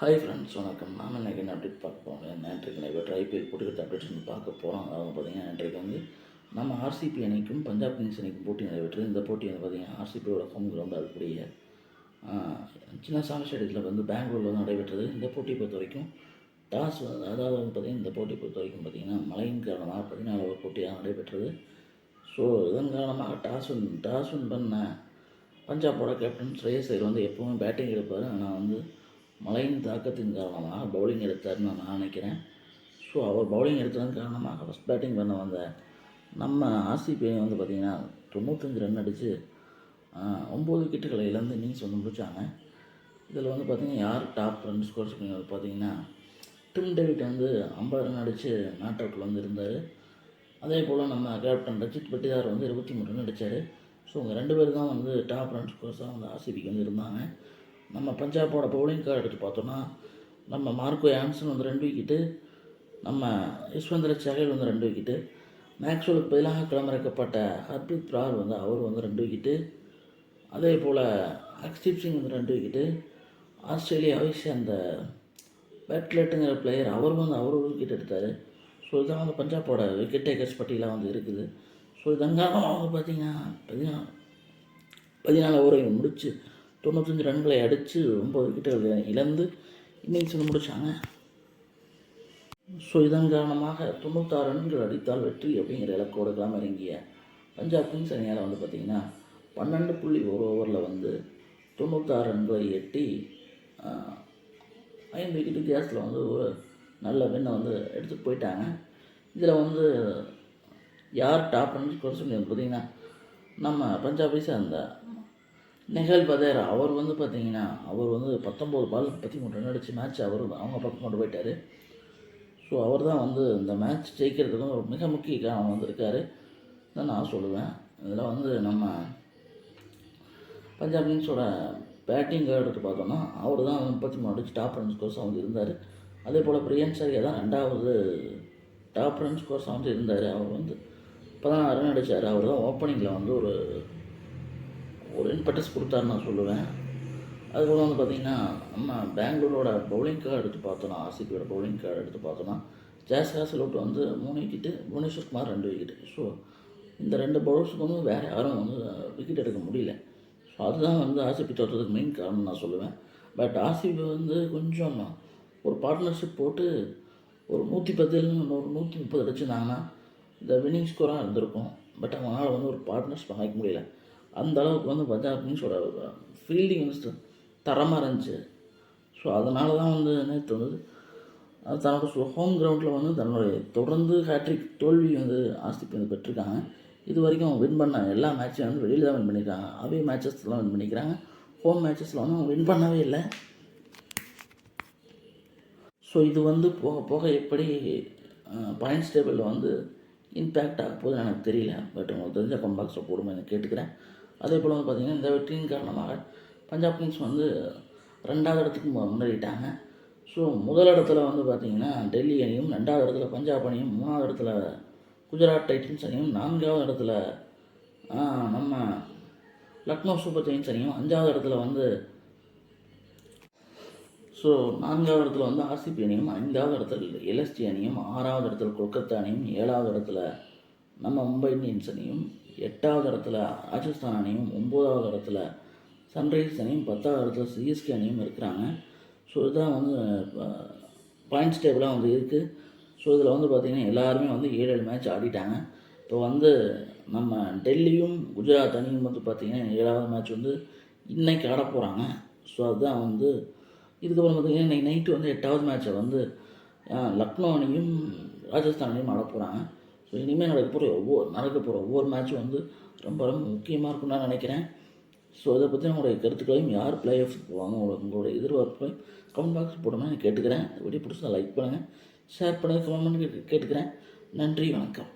Hi friends வணக்கம். நாம் இன்றைக்கி என்ன அப்டேட் பார்க்க போகிறோம் நேற்றுக்கு நடைபெற்ற ஐபிஎல் போட்டிகள் அப்டேட்ஸ் வந்து பார்க்க போகிறோம் அதாவது பார்த்தீங்கன்னா நேற்றைக்கு வந்து நம்ம ஆர்சிபி அணிக்கும் பஞ்சாப் கிங்ஸ் அணிக்கும் போட்டி நடைபெற்றது இந்த போட்டி வந்து பார்த்தீங்கன்னா ஆர்சிபியோட ஹோம் கிரவுண்ட் அதுக்குரிய சின்ன சாமி ஸ்டேடியத்தில் வந்து பெங்களூரில் வந்து நடைபெற்றது. இந்த போட்டியை பொறுத்த வரைக்கும் டாஸ் வந்து அதாவது வந்து பார்த்திங்கன்னா இந்த போட்டியை பொறுத்த வரைக்கும் பார்த்திங்கன்னா மழையின் காரணமாக பதினாலு ஓவர் போட்டியாக நடைபெற்றது. ஸோ இதன் காரணமாக டாஸ் வின் டாஸ் வின் பண்ண பஞ்சாபோட கேப்டன் ஸ்ரேயஸ் ஐயர் வந்து எப்போவுமே பேட்டிங் எடுப்பார். ஆனால் வந்து மழையின் தாக்கத்தின் காரணமாக பவுலிங் எடுத்தார்னு நான் நினைக்கிறேன். ஸோ அவர் பவுலிங் எடுத்ததன் காரணமாக ஃபஸ்ட் பேட்டிங் பண்ண வந்த நம்ம ஆர்சிபி வந்து பார்த்திங்கன்னா தொண்ணூத்தஞ்சு ரன் அடித்து ஒம்பது விக்கெட்டுகளை இழந்து இன்னிங்ஸ் வந்து முடித்தாங்க இதில் வந்து பார்த்திங்கன்னா யார் டாப் ரன் ஸ்கோர்ஸ் பார்த்தீங்கன்னா டிம் டேவிட் வந்து ஐம்பது ரன் அடித்து நாட் அவுட்டில் வந்து இருந்தார். அதே போல் நம்ம கேப்டன் ரஜித் பட்டிதார் வந்து இருபத்தி மூணு ரன் அடித்தார் ஸோ அவங்க ரெண்டு பேர் தான் வந்து டாப் ரன் ஸ்கோர்ஸாக வந்து ஆர்சிபிக்கு வந்து இருந்தாங்க. நம்ம பஞ்சாபோட பவுலிங் கார்டு எடுத்து பார்த்தோன்னா நம்ம மார்க்கோ ஆன்சன் வந்து ரெண்டு விக்கெட்டு நம்ம யஸ்வந்திர சகல் வந்து ரெண்டு விக்கெட்டு மேக்ஸ்வெலுக்கு பதிலாக களமிறக்கப்பட்ட ஹர்பித் பிரார் வந்து அவர் வந்து ரெண்டு விக்கெட்டு அதே போல் அக்ஸ்தீப் சிங் வந்து ரெண்டு விக்கெட்டு ஆஸ்திரேலியாவை சேர்ந்த பேட்லெட்டுங்கிற பிளேயர் அவர் வந்து அவர் ஒரு விக்கெட் எடுத்தார். ஸோ இதான் வந்து பஞ்சாபோட விக்கெட் டேக்கர்ஸ் பட்டியலாக வந்து இருக்குது. ஸோ இதன் காரணமாக வந்து பார்த்திங்கன்னா பதினாலு பதினாலு ஓவரை முடித்து தொண்ணூத்தஞ்சு ரன்களை அடித்து ஒம்பது விக்கெட்டுகள் இழந்து இன்னிங்ஸ் வந்து முடித்தாங்க ஸோ இதன் காரணமாக தொண்ணூத்தாறு ரன்கள் அடித்தால் வெற்றி அப்படிங்கிற இலக்கோடு களம் இறங்கிய பஞ்சாப் கிங்ஸ் அணியால் வந்து பார்த்திங்கன்னா பன்னெண்டு புள்ளி ஒரு ஓவரில் வந்து தொண்ணூத்தாறு ரன்களை எட்டி ஐந்து விக்கெட்டு வித்தியாசத்தில் வந்து ஒரு நல்ல வின்னை வந்து எடுத்துகிட்டு போயிட்டாங்க. இதில் வந்து யார் டாப் ரன் ஸ்கோர் சொல்லி பார்த்தீங்கன்னா நம்ம பஞ்சாபை சேர்ந்த நெஹல் பதேரா அவர் வந்து பார்த்தீங்கன்னா அவர் வந்து பத்தொம்போது பால் முப்பத்தி மூணு ரன் அடித்து மேட்ச் அவர் அவங்க பக்கம் கொண்டு போயிட்டார். ஸோ அவர் தான் வந்து இந்த மேட்ச் ஜெயிக்கிறதுக்கு ஒரு மிக முக்கிய காரணம் வந்திருக்காரு. தான் நான் சொல்லுவேன். இதில் வந்து நம்ம பஞ்சாப் கிங்ஸோட பேட்டிங் எடுத்து பார்த்தோம்னா அவர் தான் முப்பத்தி மூணு அடிச்சு டாப் ரன் கோர்ஸ் அவங்க இருந்தார். அதே போல் பிரியன் சரியா தான் ரெண்டாவது டாப் ரன் கோர்ஸ் வந்து இருந்தார். அவர் வந்து பதினாறு ரன் அடித்தார் அவர் தான் ஓப்பனிங்கில் வந்து ஒரு ஒரு இன்பட்டஸ் கொடுத்தாரு நான் சொல்லுவேன். அதுபோல் வந்து பார்த்திங்கன்னா நம்ம பெங்களூரோட பவுலிங் கார்டு எடுத்து பார்த்தோன்னா ஆர்சிபியோட பவுலிங் கார்டு எடுத்து பார்த்தோன்னா ஜாஸ் ஹாசலவுட் வந்து மூணு விக்கெட்டு புவனேஸ்வர் குமார் ரெண்டு விக்கெட்டு ஸோ இந்த ரெண்டு பவுலர்ஸுக்கு வந்து வேறு யாரும் வந்து விக்கெட் எடுக்க முடியல. ஸோ அதுதான் வந்து ஆர்சிபி தோற்றதுக்கு மெயின் காரணம் நான் சொல்லுவேன். பட் ஆர்சிபி வந்து கொஞ்சம் ஒரு பார்ட்னர்ஷிப் போட்டு ஒரு நூற்றி பத்தில் ஒரு நூற்றி முப்பது அடிச்சிருந்தாங்கன்னா இந்த வின்னிங் ஸ்கோராக இருந்திருக்கும். பட் அவங்களால் வந்து ஒரு பார்ட்னர்ஷிப் அமைக்க முடியல. அந்த அளவுக்கு வந்து பார்த்தா அப்படின்னு சொல்கிற ஃபீல்டிங் வந்து தரமாக இருந்துச்சு. ஸோ அதனால தான் வந்து நேற்று வந்து தன்னோட ஹோம் கிரவுண்டில் வந்து தன்னுடைய தொடர்ந்து ஹேட்ரிக் தோல்வி வந்து ஆஸ்திக்கு வந்து பெற்றிருக்காங்க. இது வரைக்கும் வின் பண்ண எல்லா மேட்சையும் வந்து வெளியில் தான் வின் பண்ணியிருக்காங்க அவே மேட்சஸ்லாம் வின் பண்ணிக்கிறாங்க ஹோம் மேட்சஸில் வந்து அவங்க வின் பண்ணவே இல்லை. ஸோ இது வந்து போக போக எப்படி பாயிண்ட்ஸ் டேபிளில் வந்து இம்பேக்ட் ஆக போகுது எனக்கு தெரியல. பட் உங்களுக்கு தெரிஞ்ச கம்பாக்ஸில் போடுமா எனக்கு கேட்டுக்கிறேன். அதே போல் வந்து பார்த்திங்கன்னா இந்த வெற்றியின் காரணமாக பஞ்சாப் கிங்ஸ் வந்து ரெண்டாவது இடத்துக்கு முன்னேறிட்டாங்க. ஸோ முதல் இடத்துல வந்து பார்த்திங்கன்னா டெல்லி அணியும் ரெண்டாவது இடத்துல பஞ்சாப் அணியும் மூணாவது இடத்துல குஜராத் டைட்டன்ஸ் அணியும் நான்காவது இடத்துல நம்ம லக்னோ சூப்பர் ஜெயின்ஸ் அணியும் அஞ்சாவது இடத்துல வந்து ஸோ நான்காவது இடத்துல வந்து ஆர்சிபி அணியும் ஐந்தாவது இடத்துல எல்எஸ்டி அணியும் ஆறாவது இடத்துல கொல்கத்தா அணியும் ஏழாவது இடத்துல நம்ம மும்பை இந்தியன்ஸ் அணியும் எட்டாவது இடத்துல ராஜஸ்தான் அணியும் ஒம்போதாவது இடத்துல சன்ரைஸ் அணியும் பத்தாவது இடத்துல சிஎஸ்கே அணியும் இருக்கிறாங்க. ஸோ இதுதான் வந்து பாயிண்ட்ஸ் டேபிளாக வந்து இருக்குது ஸோ இதில் வந்து பார்த்திங்கன்னா எல்லாருமே வந்து ஏழு ஏழு மேட்ச் ஆடிட்டாங்க. இப்போ வந்து நம்ம டெல்லியும் குஜராத் அணியும் வந்து பார்த்திங்கன்னா ஏழாவது மேட்ச் வந்து இன்றைக்கி ஆட போகிறாங்க ஸோ அதுதான் வந்து இதுக்கப்புறம் பார்த்திங்கன்னா இன்றைக்கி நைட்டு வந்து எட்டாவது மேட்ச்சை வந்து லக்னோ அணியும் ராஜஸ்தான் அணியும் ஆட போகிறாங்க ஸோ இனிமேல் நடக்க போகிற ஒவ்வொரு நடக்க போகிற ஒவ்வொரு மேட்சும் வந்து ரொம்ப ரொம்ப முக்கியமாக இருக்கும்னு நான் நினைக்கிறேன். ஸோ இதை பற்றி உங்களுடைய கருத்துக்களையும் யார் பிளே ஆஃப் போவாங்க உங்களுக்கு உங்களுடைய எதிர்பார்ப்புகளையும் கமெண்ட் பாக்ஸ் போடணும்னு கேட்டுக்கிறேன். வீடியோ பிடிச்சா லைக் பண்ணுங்கள் ஷேர் பண்ணுங்கள் கமெண்ட் பண்ணி கேட்டுக்கிறேன். நன்றி வணக்கம்.